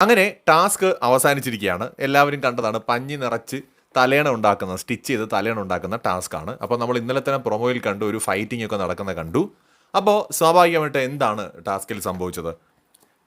അങ്ങനെ ടാസ്ക് അവസാനിച്ചിരിക്കുകയാണ്. എല്ലാവരും കണ്ടതാണ് പഞ്ഞി നിറച്ച് തലേണ ഉണ്ടാക്കുന്ന സ്റ്റിച്ച് ചെയ്ത് തലേണ ഉണ്ടാക്കുന്ന ടാസ്ക്കാണ്. അപ്പോൾ നമ്മൾ ഇന്നലെ തന്നെ പ്രൊമോയിൽ കണ്ടു ഒരു ഫൈറ്റിംഗ് ഒക്കെ നടക്കുന്ന കണ്ടു. അപ്പോൾ സ്വാഭാവികമായിട്ട് എന്താണ് ടാസ്കിൽ സംഭവിച്ചത്?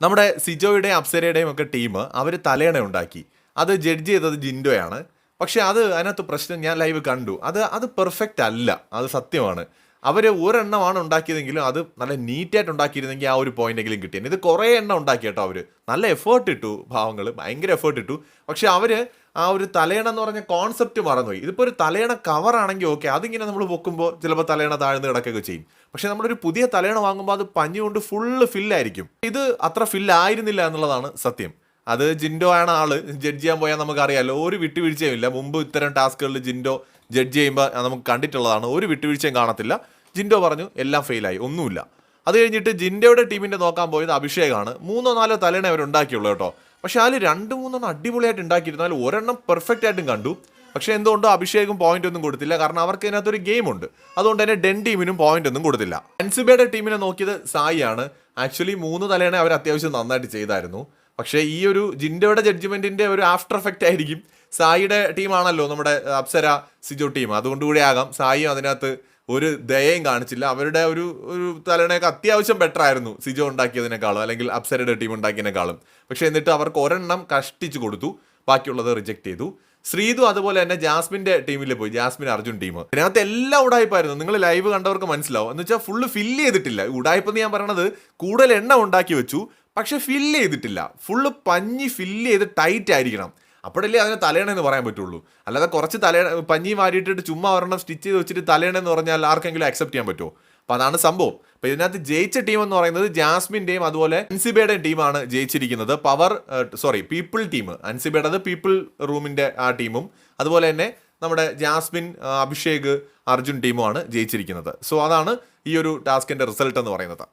നമ്മുടെ സിജോയുടെയും അപ്സരയുടെയും ഒക്കെ ടീം അവർ തലേണ ഉണ്ടാക്കി. അത് ജഡ്ജ് ചെയ്തത് ജിൻഡോയാണ്. പക്ഷേ അത് അതിനകത്ത് പ്രശ്നം ഞാൻ ലൈവ് കണ്ടു. അത് അത് പെർഫെക്റ്റ് അല്ല. അത് സത്യമാണ്. അവർ ഒരെണ്ണമാണ് ഉണ്ടാക്കിയതെങ്കിലും അത് നല്ല നീറ്റായിട്ട് ഉണ്ടാക്കിയിരുന്നെങ്കിൽ ആ ഒരു പോയിന്റെങ്കിലും കിട്ടിയത് ഇത് കുറേ എണ്ണം ഉണ്ടാക്കി കേട്ടോ അവർ നല്ല എഫേർട്ട് ഇട്ടു ഭാവങ്ങൾ ഭയങ്കര എഫേർട്ട് ഇട്ടു. പക്ഷെ അവർ ആ ഒരു തലയണ എന്ന് പറഞ്ഞ കോൺസെപ്റ്റ് മറന്നുപോയി. ഇതിപ്പോൾ ഒരു തലയണ കവറാണെങ്കിൽ ഓക്കെ അതിങ്ങനെ നമ്മൾ പൊക്കുമ്പോൾ ചിലപ്പോൾ തലയണ താഴ്ന്ന് കിടക്കുകയൊക്കെ ചെയ്യും. പക്ഷെ നമ്മളൊരു പുതിയ തലയണ വാങ്ങുമ്പോൾ അത് പഞ്ഞുകൊണ്ട് ഫുള്ള് ഫില്ലായിരിക്കും ഇത് അത്ര ഫില്ലായിരുന്നില്ല എന്നുള്ളതാണ് സത്യം. അത് ജിൻഡോ ആണ് ആൾ. ജഡ്ജ് ചെയ്യാൻ പോയാൽ നമുക്കറിയാലോ ഒരു വിട്ടുവീഴ്ചയും ഇല്ല മുമ്പ് ഇത്തരം ടാസ്കുകളിൽ ജിൻഡോ ജഡ്ജ് ചെയ്യുമ്പോൾ നമുക്ക് കണ്ടിട്ടുള്ളതാണ്. ഒരു വിട്ടുവീഴ്ചയും കാണത്തില്ല. ജിൻഡോ പറഞ്ഞു എല്ലാം ഫെയിലായി ഒന്നുമില്ല. അത് കഴിഞ്ഞിട്ട് ജിൻഡോയുടെ ടീമിന്റെ നോക്കാൻ പോയത് അഭിഷേകാണ്. മൂന്നോ നാലോ തലേണ അവർ ഉണ്ടാക്കിയുള്ളൂ കേട്ടോ. പക്ഷേ അതിൽ രണ്ട് മൂന്നെണ്ണം അടിപൊളിയായിട്ട് ഉണ്ടാക്കിയിരുന്നാൽ ഒരെണ്ണം പെർഫെക്റ്റ് ആയിട്ടും കണ്ടു. പക്ഷേ എന്തുകൊണ്ടോ അഭിഷേകും പോയിന്റ് ഒന്നും കൊടുത്തില്ല. കാരണം അവർക്ക് ഇതിനകത്തൊരു ഗെയിം ഉണ്ട്. അതുകൊണ്ട് തന്നെ ഡെൻ ടീമിനും പോയിന്റ് ഒന്നും കൊടുത്തില്ല. അൻസിബയുടെ ടീമിനെ നോക്കിയത് സായിയാണ്. ആക്ച്വലി മൂന്ന് തലേണ അവർ അത്യാവശ്യം നന്നായിട്ട് ചെയ്തായിരുന്നു. പക്ഷേ ഈ ഒരു ജിൻഡോയുടെ ജഡ്ജ്മെന്റിന്റെ ഒരു ആഫ്റ്റർ എഫക്റ്റ് ആയിരിക്കും സായിയുടെ ടീമാണല്ലോ നമ്മുടെ അപ്സര സിജോ ടീം. അതുകൊണ്ട് കൂടി ആകാം. സായിയും അതിനകത്ത് ഒരു ദയയും കാണിച്ചില്ല. അവരുടെ ഒരു ഒരു തലണയൊക്കെ അത്യാവശ്യം ബെറ്റർ ആയിരുന്നു സിജോ ഉണ്ടാക്കിയതിനേക്കാളും അല്ലെങ്കിൽ അപ്സരയുടെ ടീം ഉണ്ടാക്കിയതിനേക്കാളും. പക്ഷെ എന്നിട്ട് അവർക്ക് ഒരെണ്ണം കഷ്ടിച്ചു കൊടുത്തു. ബാക്കിയുള്ളത് റിജക്ട് ചെയ്തു. ശ്രീതു അതുപോലെ തന്നെ ജാസ്മിന്റെ ടീമിൽ പോയി. ജാസ്മിൻ അർജുൻ ടീം ഇതിനകത്ത് എല്ലാം ഉടായ്പായിരുന്നു. നിങ്ങൾ ലൈവ് കണ്ടവർക്ക് മനസ്സിലാവും. എന്ന് വെച്ചാൽ ഫുള്ള് ഫില്ല് ചെയ്തിട്ടില്ല. ഉടായ്പ എന്ന് ഞാൻ പറയണത് കൂടുതൽ എണ്ണ ഉണ്ടാക്കി വെച്ചു. പക്ഷെ ഫില്ല് ചെയ്തിട്ടില്ല. ഫുള്ള് പഞ്ഞി ഫില്ല് ചെയ്ത് ടൈറ്റ് ആയിരിക്കണം. അപ്പോഴല്ലേ അതിന് തലയണമെന്ന് പറയാൻ പറ്റുള്ളൂ. അല്ലാതെ കുറച്ച് തല പഞ്ഞി മാറിയിട്ടിട്ട് ചുമ്മാ ഒരെണ്ണം സ്റ്റിച്ച് ചെയ്ത് വെച്ചിട്ട് തലയണമെന്ന് പറഞ്ഞാൽ ആർക്കെങ്കിലും അക്സെപ്റ്റ് ചെയ്യാൻ പറ്റുമോ? അപ്പോൾ അതാണ് സംഭവം. അപ്പോൾ ഇതിനകത്ത് ജയിച്ച ടീം എന്ന് പറയുന്നത് ജാസ്മിന്റെയും അതുപോലെ അൻസിബയുടെയും ടീമാണ് ജയിച്ചിരിക്കുന്നത്. പവർ സോറി പീപ്പിൾ ടീം അൻസിബയുടേത് പീപ്പിൾ റൂമിന്റെ ആ ടീമും അതുപോലെ തന്നെ നമ്മുടെ ജാസ്മിൻ അഭിഷേക് അർജുൻ ടീമുമാണ് ജയിച്ചിരിക്കുന്നത്. സോ അതാണ് ഈ ഒരു ടാസ്കിന്റെ റിസൾട്ട് എന്ന് പറയുന്നത്.